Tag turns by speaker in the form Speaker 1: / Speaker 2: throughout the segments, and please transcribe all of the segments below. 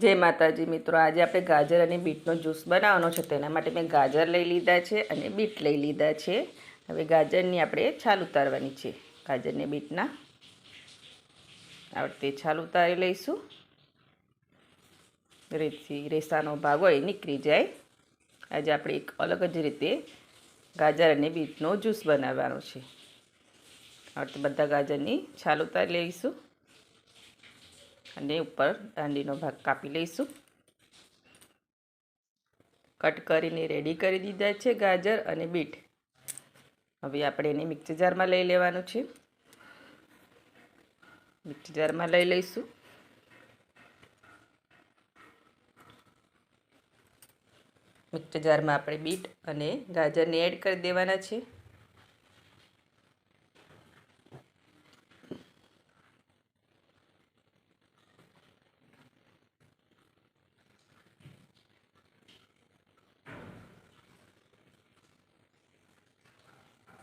Speaker 1: જય માતાજી મિત્રો, આજે આપણે ગાજર અને બીટનો જ્યુસ બનાવવાનો છે. તેના માટે મેં ગાજર લઈ લીધા છે અને બીટ લઈ લીધા છે. હવે ગાજરની આપણે છાલ ઉતારવાની છે. ગાજરને બીટના આવડતે છાલ ઉતારી લઈશું. રેતી, રેસાનો ભાગ હોય નીકળી જાય. આજે આપણે એક અલગ જ રીતે ગાજર અને બીટનો જ્યુસ બનાવવાનો છે. આવડતે બધા ગાજરની છાલ ઉતારી લઈશું. અને ઉપર દાંડીનો ભાગ કાપી લઈશું. કટ કરીને રેડી કરી દીધા છે ગાજર અને બીટ. હવે આપણે એને મિક્સર જારમાં લઈ લેવાનું છે. મિક્સર જારમાં લઈ લઈશું. મિક્સર જારમાં આપણે બીટ અને ગાજરને એડ કરી દેવાના છે.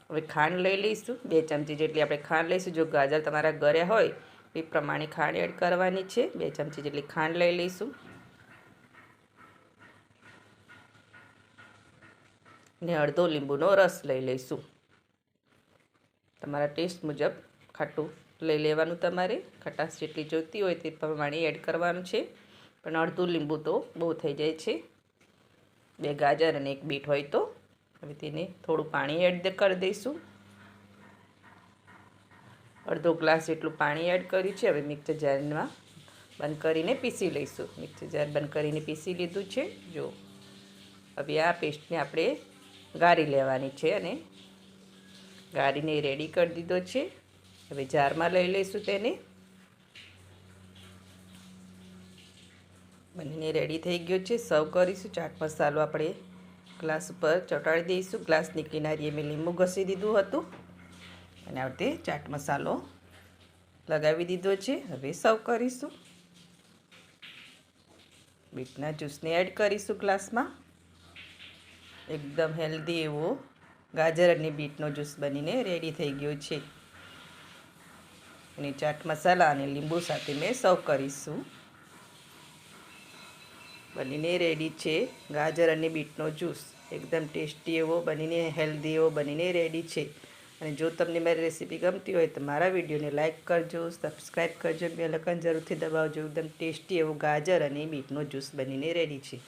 Speaker 1: હવે ખાંડ લઈ લઈશું. બે ચમચી જેટલી આપણે ખાંડ લઈશું. જો ગાજર તમારા ઘરે હોય એ પ્રમાણે ખાંડ એડ કરવાની છે. બે ચમચી જેટલી ખાંડ લઈ લઈશું. ને અડધો લીંબુનો રસ લઈ લઈશું. તમારા ટેસ્ટ મુજબ ખાટું લઈ લેવાનું તમારે. ખટાશ જેટલી જોઈતી હોય તે પ્રમાણે એડ કરવાનું છે. પણ અડધું લીંબુ તો બહુ થઈ જાય છે. બે ગાજર અને એક બીટ હોય તો. હવે તેને થોડું પાણી એડ કરી દઈશું. અડધો ગ્લાસ જેટલું પાણી એડ કર્યું છે. હવે મિક્સર જારમાં બંધ કરીને પીસી લઈશું. મિક્સર જાર બંધ કરીને પીસી લીધું છે. જો, હવે આ પેસ્ટને આપણે ગાળી લેવાની છે અને ગાળીને રેડી કરી દીધો છે. હવે જારમાં લઈ લઈશું તેને. બનીને રેડી થઈ ગયો છે. સર્વ કરીશું. ચાટ મસાલો આપણે ગ્લાસ ઉપર ચોંટાડી દઈશું. ગ્લાસની કિનારીએ મેં લીંબુ ઘસી દીધું હતું. અને આ રીતે ચાટ મસાલો લગાવી દીધો છે. હવે સર્વ કરીશું. બીટના જ્યુસને એડ કરીશું ગ્લાસમાં. એકદમ હેલ્ધી એવો ગાજર અને બીટનો જ્યુસ બનીને રેડી થઈ ગયો છે. અને ચાટ મસાલા અને લીંબુ સાથે મેં સર્વ કરીશું. બનીને રેડી છે. ગાજર અને બીટનો જ્યુસ એકદમ ટેસ્ટી એવો બનીને હેલ્ધી એવો બનીને રેડી છે. અને જો તમને મારી રેસીપી ગમતી હોય તો મારા વિડીયોને લાઇક કરજો સબસ્ક્રાઈબ કરજો બે લખન જરૂરથી દબાવજો. એકદમ ટેસ્ટી એવો ગાજર અને બીટનો જ્યુસ બનીને રેડી છે.